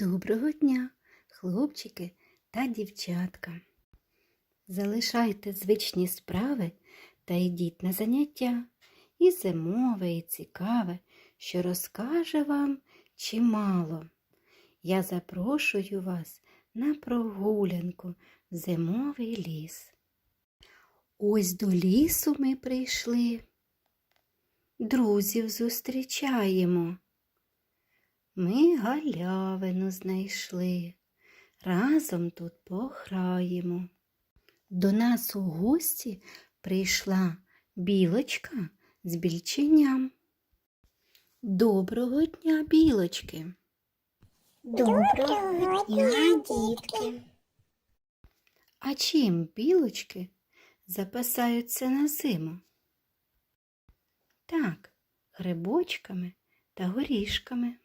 Доброго дня, хлопчики та дівчатка. Залишайте звичні справи та йдіть на заняття. І зимове, і цікаве, що розкаже вам чимало. Я запрошую вас на прогулянку в зимовий ліс. Ось до лісу ми прийшли. Друзів зустрічаємо. Ми галявину знайшли, разом тут пограємо. До нас у гості прийшла білочка з більченям. Доброго дня, білочки! Доброго дня, дітки. А чим білочки запасаються на зиму? Так, грибочками та горішками,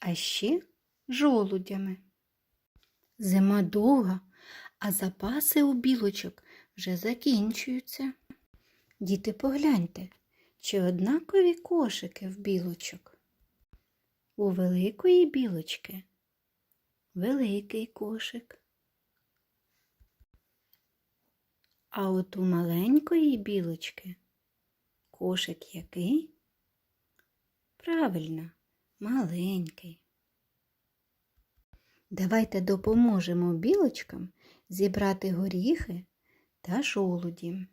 а ще жолудями. Зима довга, а запаси у білочок вже закінчуються. Діти, погляньте, чи однакові кошики в білочок. У великої білочки великий кошик. А от у маленької білочки кошик який? Правильно, маленький. Давайте допоможемо білочкам зібрати горіхи та жолуді.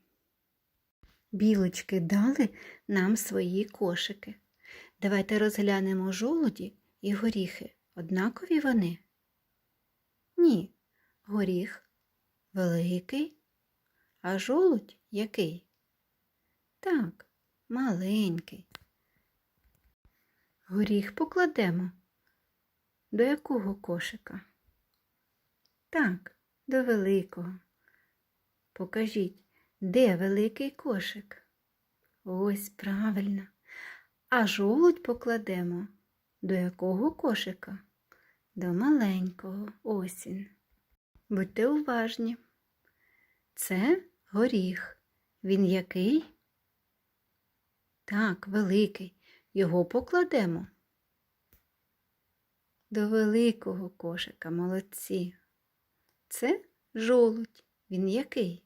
Білочки дали нам свої кошики. Давайте розглянемо жолуді і горіхи. Однакові вони? Ні. Горіх великий, а жолудь який? Так, маленький. Горіх покладемо. До якого кошика? Так, до великого. Покажіть, де великий кошик? Ось правильно. А жолудь покладемо до якого кошика? До маленького осінь. Будьте уважні. Це горіх. Він який? Так, великий. Його покладемо. До великого кошика, молодці. Це жолудь. Він який?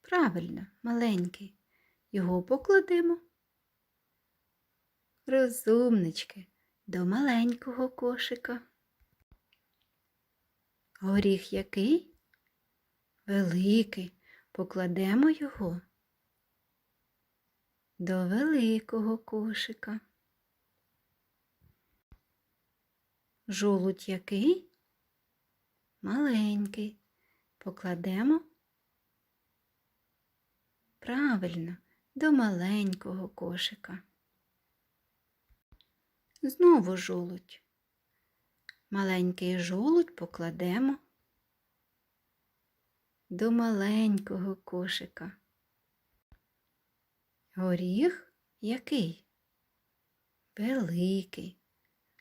Правильно, маленький. Його покладемо. Розумнички, до маленького кошика. Горіх який? Великий. Покладемо його до великого кошика. Жолудь який? Маленький. Покладемо. Правильно, до маленького кошика. Знову жолудь. Маленький жолудь покладемо до маленького кошика. Горіх який? Великий.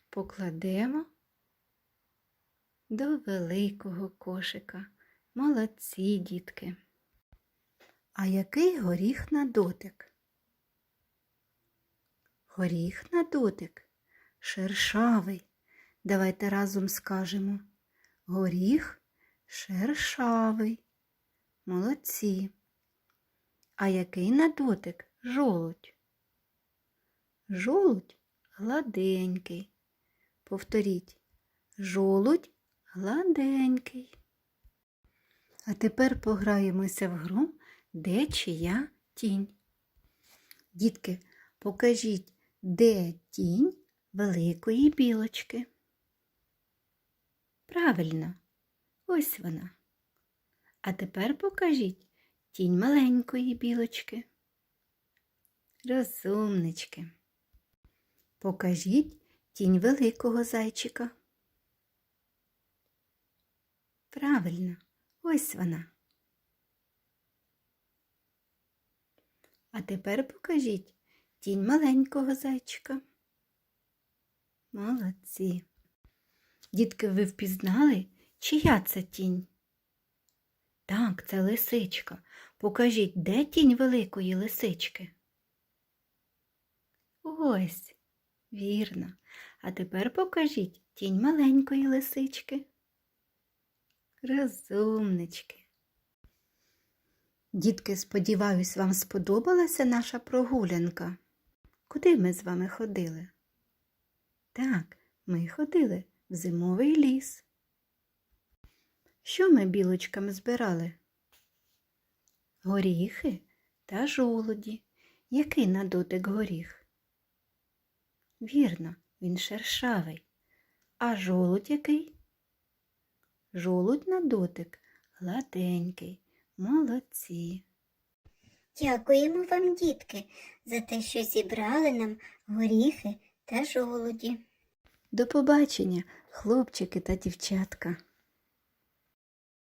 Покладемо до великого кошика. Молодці, дітки. А який горіх на дотик? Горіх на дотик шершавий. Давайте разом скажемо. Горіх шершавий. Молодці. А який на дотик жолудь? Жолудь гладенький. Повторіть. Жолудь гладенький. А тепер пограємося в гру, де чия тінь. Дітки, покажіть, де тінь великої білочки. Правильно, ось вона. А тепер покажіть тінь маленької білочки. Розумнички. Покажіть тінь великого зайчика. Правильно, ось вона. А тепер покажіть тінь маленького зайчика. Молодці. Дітки, ви впізнали, чия це тінь? Так, це лисичка. Покажіть, де тінь великої лисички? Ось, вірно. А тепер покажіть Тінь маленької лисички. Розумнички. Дітки, сподіваюсь, вам сподобалася наша прогулянка. Куди ми з вами ходили? Так, ми ходили в зимовий ліс. Що ми білочкам збирали? Горіхи та жолуді. Який на дотик горіх? Вірно, він шершавий. А жолудь який? Жолудь на дотик гладенький. Молодці. Дякуємо вам, дітки, за те, що зібрали нам горіхи та жолуді. До побачення, хлопчики та дівчатка.